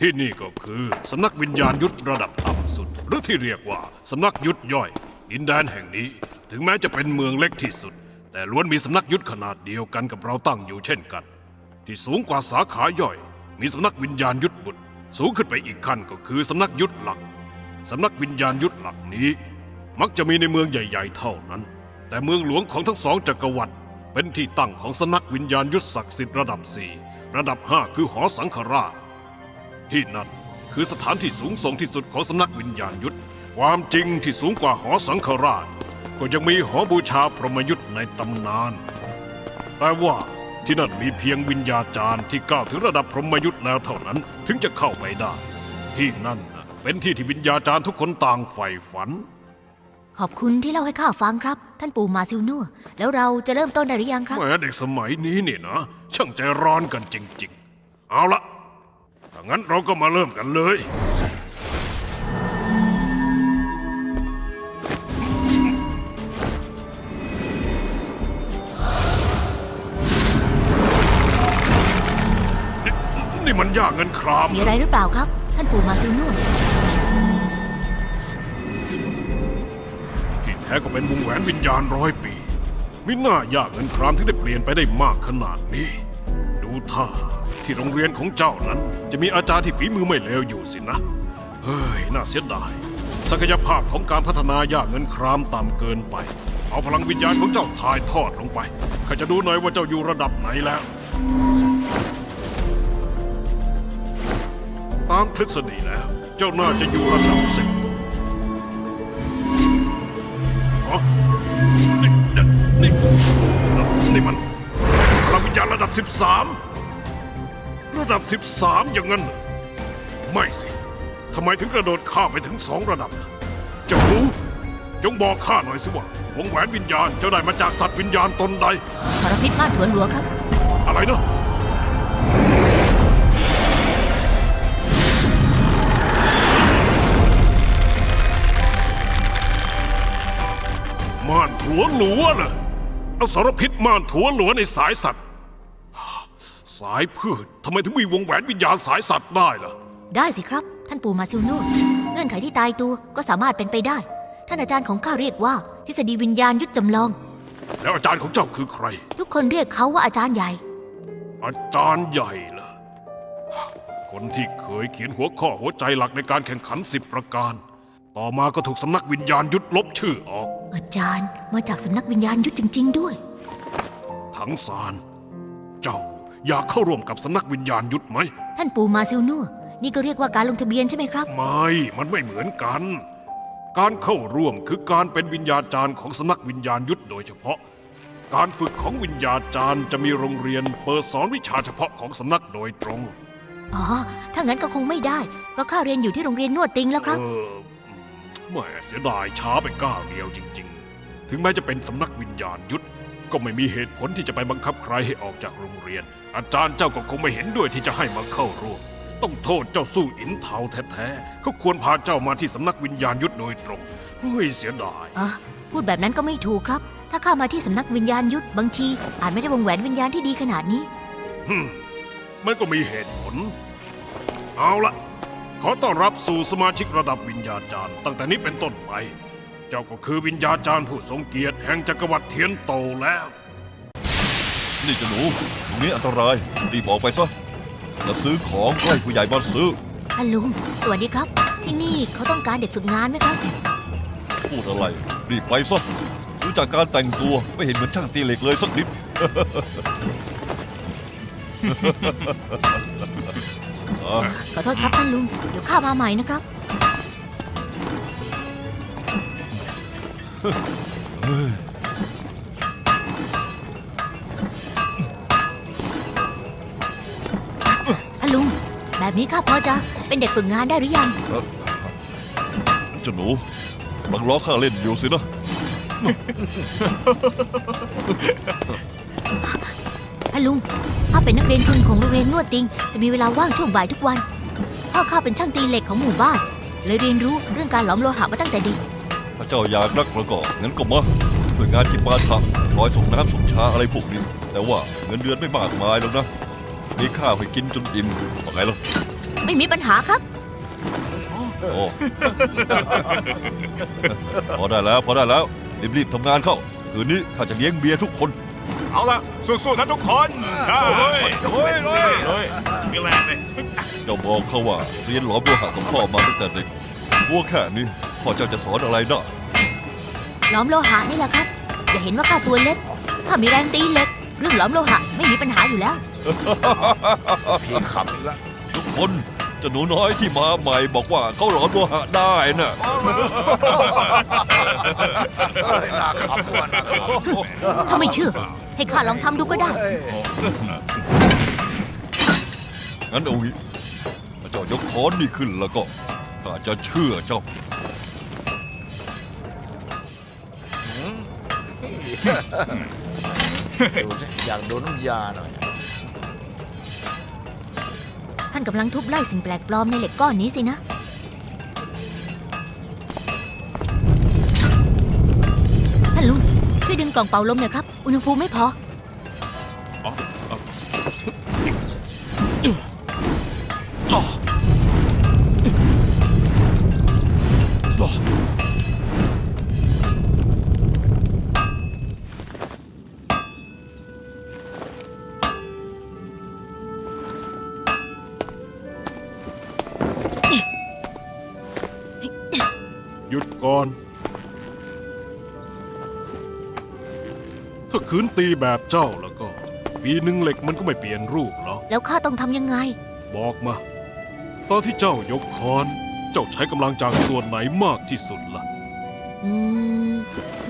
ที่นี่ก็คือสำนักวิญญาณยุทธระดับต่ำสุด หรือที่เรียกว่าสำนักยุทธย่อย ดินแดนแห่งนี้ ถึงแม้จะเป็นเมืองเล็กที่สุด แต่ล้วนมีสำนักยุทธขนาดเดียวกันกับเราตั้งอยู่เช่นกัน ที่สูงกว่าสาขาย่อย มีสำนักวิญญาณยุทธบุตร สูงขึ้นไปอีกขั้นก็คือสำนักยุทธหลักสำนักวิญญาณยุทธหลักนี้ มักจะมีในเมืองใหญ่ ๆ เท่านั้น แต่เมืองหลวงของทั้งสองจักรวรรดิเป็นที่ตั้งของสำนักวิญญาณยุทธศักดิ์สิทธิ์ระดับสี่ระดับห้าคือหอสังฆราช ที่นั่น คือสถานที่สูงส่งที่สุดของสำนักวิญญาณยุทธ ความจริงที่สูงกว่าหอสังฆราช ก็ยังมีหอบูชาพรหมยุทธในตำนาน แต่ว่าที่นั่นมีเพียงวิญญาจารย์ที่ก้าวถึงระดับพรหมยุทธแล้วเท่านั้นถึงจะเข้าไปได้ ที่นั่นน่ะเป็นที่ที่วิญญาจารย์ทุกคนต่างใฝ่ฝัน ขอบคุณที่เล่าให้ข้าฟังครับ ท่านปู่มาซิลนัวแล้วเราจะเริ่มต้นได้หรือยังครับ แหมเด็กสมัยนี้นี่นะ ช่างใจร้อนกันจริง ๆ เอาละถ้า งั้นเราก็มาเริ่มกันเลยนี่นี่มันยากเงินครามมีอะไรหรือเปล่าครับ ท่านปู่มาซิลนัวที่แท้ก็เป็นวงแหวนวิญญาณร้อยปี มิน่ายากเงินครามที่ได้เปลี่ยนไปได้มากขนาดนี้ ดูท่า ที่โรงเรียนของเจ้านั้น จะมีอาจารย์ที่ฝีมือไม่เลวอยู่สินะ เฮ้ย น่าเสียดาย ศักยภาพของการพัฒนายากเงินครามต่ำเกินไป เอาพลังวิญญาณของเจ้าถ่ายทอดลงไปข้าจะดูหน่อยว่าเจ้าอยู่ระดับไหนแล้ว ตามทฤษฎีแล้ว เจ้าน่าจะอยู่ระดับสิบฮะนี่นี่นี่นี่มันพลังวิญญาณระดับ 13 ระดับ 13 อย่างนั้นเหรอไม่สิ ทำไมถึงกระโดดข้ามไปถึงสองระดับล่ะเจ้ารู้ จงบอกข้าหน่อยสิว่าวงแหวนวิญญาณเจ้าได้มาจากสัตว์วิญญาณตนใดสารพิษม่านถวนหลวงครับ อะไรนะ ม่านถัวหลัวน่ะอสรพิษม่านถัวหลัวในสายสัตว์ สายพืชทำไมถึงมีวงแหวนวิญญาณสายสัตว์ได้ล่ะ ได้สิครับ ท่านปู่มาซิลนัวเงื่อนไขที่ตายตัวก็สามารถเป็นไปได้ ท่านอาจารย์ของข้าเรียกว่า ทฤษฎีวิญญาณยุทธจำลอง แล้วอาจารย์ของเจ้าคือใคร ทุกคนเรียกเขาว่าอาจารย์ใหญ่ อาจารย์ใหญ่เหรอคนที่เคยเขียนหัวข้อหัวใจหลักในการแข่งขันสิบประการ ต่อมาก็ถูกสำนักวิญญาณยุดลบชื่อออก อาจารย์มาจากสำนักวิญญาณยุทธจริง ๆ ด้วย ทั้งสาร เจ้า อยากเข้าร่วมกับสำนักวิญญาณยุทธไหม ท่านปู่มาซิลนัวนี่ก็เรียกว่าการลงทะเบียนใช่ไหมครับ ไม่ มันไม่เหมือนกัน การเข้าร่วมคือการเป็นวิญญาจารย์ของสำนักวิญญาณยุทธโดยเฉพาะ การฝึกของวิญญาจารย์จะมีโรงเรียนเปิดสอนวิชาเฉพาะของสำนักโดยตรง อ๋อ ถ้างั้นก็คงไม่ได้ เพราะข้าเรียนอยู่ที่โรงเรียนนวดติงแล้วครับ เออแหม่เสียดายช้าไปก้าวเดียวจริง ๆ ถึงแม้จะเป็นสำนักวิญญาณยุทธ ก็ไม่มีเหตุผลที่จะไปบังคับใครให้ออกจากโรงเรียน อาจารย์เจ้าก็คงไม่เห็นด้วยที่จะให้มาเข้าร่วม ต้องโทษเจ้าสู้อินเทาแท้ๆเขาควรพาเจ้ามาที่สำนักวิญญาณยุทธโดยตรงเฮ้ยเสียดาย อะพูดแบบนั้นก็ไม่ถูกครับ ถ้าข้ามาที่สำนักวิญญาณยุทธบางทีอาจไม่ได้วงแหวนวิญญาณที่ดีขนาดนี้ ฮึมมันก็มีเหตุผล เอาละขอต้อนรับสู่สมาชิกระดับวิญญาจารย์ ตั้งแต่นี้เป็นต้นไปเจ้าก็คือวิญญาจารย์ผู้ทรงเกียรติแห่งจักรวรรดิเทียนโตแล้ว นี่เจะหนูตรงนี้อันตรายรีบออกไปซะจะซื้อของใกล้ผู้ใหญ่บ้านซื้อ ท่านลุง สวัสดีครับ ที่นี่เขาต้องการเด็กฝึกงานไหมครับ พูดอะไรรีบไปซะรู้จากการแต่งตัวไม่เห็นเหมือนช่างตีเหล็กเลยสักนิด ขอโทษครับท่านลุง เดี๋ยวข้ามาใหม่นะครับ ท่านลุง แบบนี้ข้าพอจะเป็นเด็กฝึกงานได้หรือยัง เจ้าหนูบังล้อข้าเล่นอยู่สินะ ท่านลุงข้าเป็นนักเรียนทุนของโรงเรียนนวดติง จะมีเวลาว่างช่วงบ่ายทุกวัน พ่อข้าเป็นช่างตีเหล็กของหมู่บ้าน เลยเรียนรู้เรื่องการหลอมโลหะมาตั้งแต่เด็ก ถ้าเจ้าอยากนักแล้วก็งั้นก็มาเพื่องานที่ปาถะคอยส่งน้ำส่งชาอะไรพวกนี้ แต่ว่าเงินเดือนไม่มากมายหรอกนะมีข้าวให้กินจนอิ่มว่าไงล่ะไม่มีปัญหาครับ โอ้ พอได้แล้วพอได้แล้ว รีบๆทำงานเข้า คืนนี้ข้าจะเลี้ยงเบียร์ทุกคน เอาละสู้ๆนะทุกคนได้เฮ้ยเฮ้ยเฮ้ยเฮ้ยมีแรงเลย เจ้าบอกเขาว่าเรียนหลอมโลหะกับพ่อมาตั้งแต่เด็กวัวแค่นี้ พ่อเจ้าจะสอนอะไรได้หลอมโลหะนี่แหละครับ อย่าเห็นว่าข้าตัวเล็กข้ามีแรงตีเหล็ก เรื่องหลอมโลหะไม่มีปัญหาอยู่แล้วพี่ขับอีกแล้วทุกคนเจ้าหนูน้อยที่มาใหม่บอกว่าเขาหลอมโลหะได้น่ะน่าขับว่ะน่าขับถ้าไม่เชื่อ ให้ข้าลองทำดูก็ได้งั้นเอางี้ถ้าเจ้ายกค้อนนี่ขึ้นแล้วก็ข้าจะเชื่อเจ้า ดูสิอยากโดนน้ำยาหน่อย ท่านกำลังทุบไล่สิ่งแปลกปลอมในเหล็กก้อนนี้สินะ ท่านลุงช่วยดึงกล่องเป่าลมหน่อยครับ อุณหภูมิไม่พอห ถ้าขืนตีแบบเจ้าแล้วก็ ปีหนึ่งเหล็กมันก็ไม่เปลี่ยนรูปหรอก แล้วข้าต้องทำยังไง บอกมา ตอนที่เจ้ายกค้อน เจ้าใช้กำลังจากส่วนไหนมากที่สุดล่ะ อืม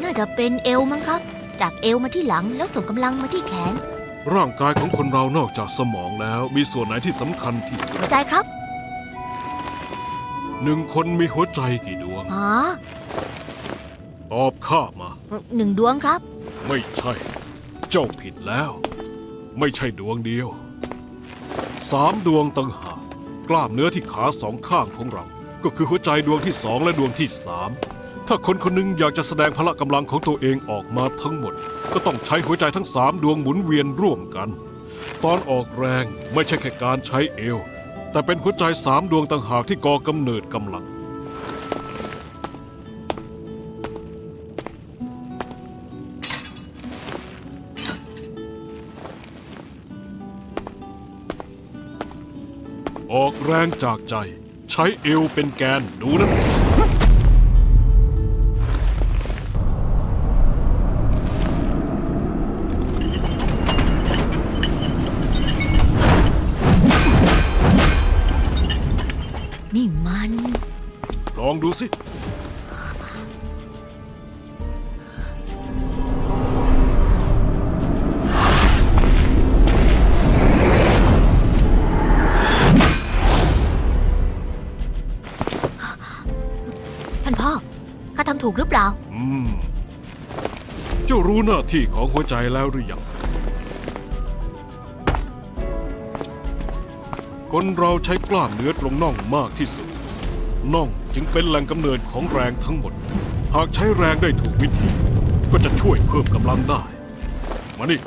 น่าจะเป็นเอวมั้งครับ จากเอวมาที่หลังแล้วส่งกำลังมาที่แขน ร่างกายของคนเรานอกจากสมองแล้ว มีส่วนไหนที่สำคัญที่สุด หัวใจครับหนึ่งคนมีหัวใจกี่ดวง อ๋อตอบข้ามา หนึ่งดวงครับ ไม่ใช่ เจ้าผิดแล้ว ไม่ใช่ดวงเดียว สามดวงต่างหากกล้ามเนื้อที่ขาสองข้างของเรา ก็คือหัวใจดวงที่สองและดวงที่สามถ้าคนคนหนึงอยากจะแสดงพละกำลังของตัวเองออกมาทั้งหมด ก็ต้องใช้หัวใจทั้งสามดวงหมุนเวียนร่วมกัน ตอนออกแรงไม่ใช่แค่การใช้เอว แต่เป็นหัวใจสามดวงต่างหากที่ก่อกำเนิดกำลัง ออกแรงจากใจ ใช้เอวเป็นแกนดูนะ นี่มัน ลองดูสิ ถูกหรือเปล่า อืม เจ้ารู้หน้าที่ของหัวใจแล้วหรือยัง คนเราใช้กล้ามเนื้อตรงน่องมากที่สุด น่องจึงเป็นแหล่งกำเนิดของแรงทั้งหมด หากใช้แรงได้ถูกวิธี ก็จะช่วยเพิ่มกำลังได้ มานี่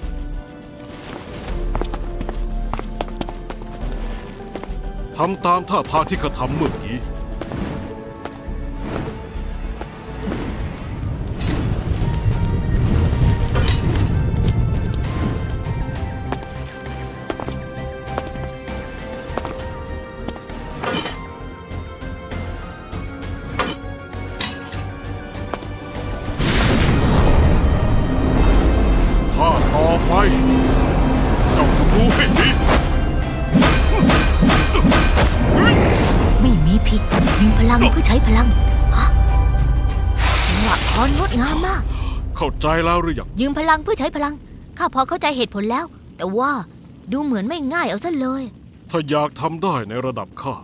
ทำตามท่าทางที่ข้าทำเมื่อกี้ เจ้าจงรู้ให้ดีไม่มีผิดยิงพลังเพื่อใช้พลังฮะจังหวะคอนงดงามมาก เข้าใจแล้วหรือยังยืมพลังเพื่อใช้พลัง ข้าพอเข้าใจเหตุผลแล้ว แต่ว่าดูเหมือนไม่ง่ายเอาซะเลย ถ้าอยากทำได้ในระดับข้า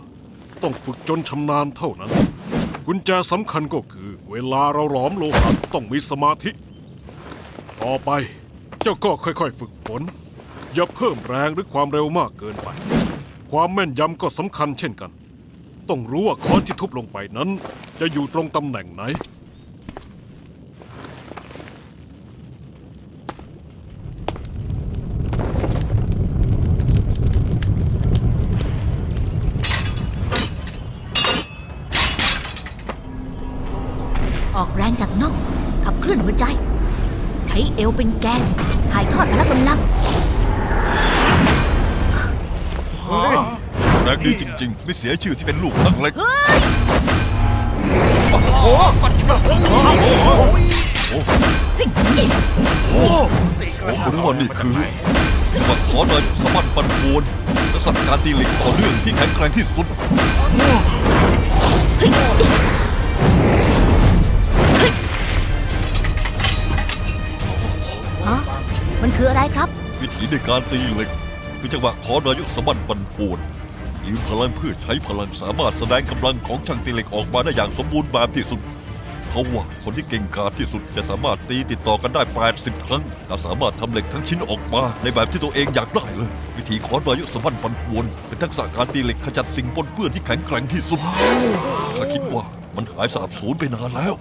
ต้องฝึกจนชำนาญเท่านั้น กุญแจสำคัญก็คือ เวลาเราหลอมโลหะต้องมีสมาธิ ต่อไป เจ้าก็ค่อยๆ ฝึกฝน อย่าเพิ่มแรงหรือความเร็วมากเกินไป ความแม่นยำก็สำคัญเช่นกัน ต้องรู้ว่าค้อนที่ทุบลงไปนั้น จะอยู่ตรงตำแหน่งไหน เอวเป็นแกนถ่ายทอดพละกำลังแรงดีจริงๆ ไม่เสียชื่อที่เป็นลูกนักเล็ก เฮ้ยโอ้โหเฮ้ยอิโอ้หรือว่านี่คือมาขอหน่อยสมบัติปันปวนและสัตว์การตีเหล็กต่อเนื่องที่แข็งแกร่งที่สุด คืออะไรครับ วิธีในการตีเหล็กคือจังหวะขอนายกสมบัติปันปวนยืมพลังเพื่อใช้พลังสามารถแสดงกำลังของช่างตีเหล็กออกมาได้อย่างสมบูรณ์แบบที่สุด เขาว่าคนที่เก่งกาจที่สุดจะสามารถตีติดต่อกันได้ 80 ครั้งและสามารถทำเหล็กทั้งชิ้นออกมาในแบบที่ตัวเองอยากได้เลย วิธีขอนายกสมบัติปันปวนเป็นทักษะการตีเหล็กขจัดสิ่งปนเปื้อนที่แข็งแกร่งที่สุดข้าคิดว่ามันหายสาบสูญไปนานแล้ว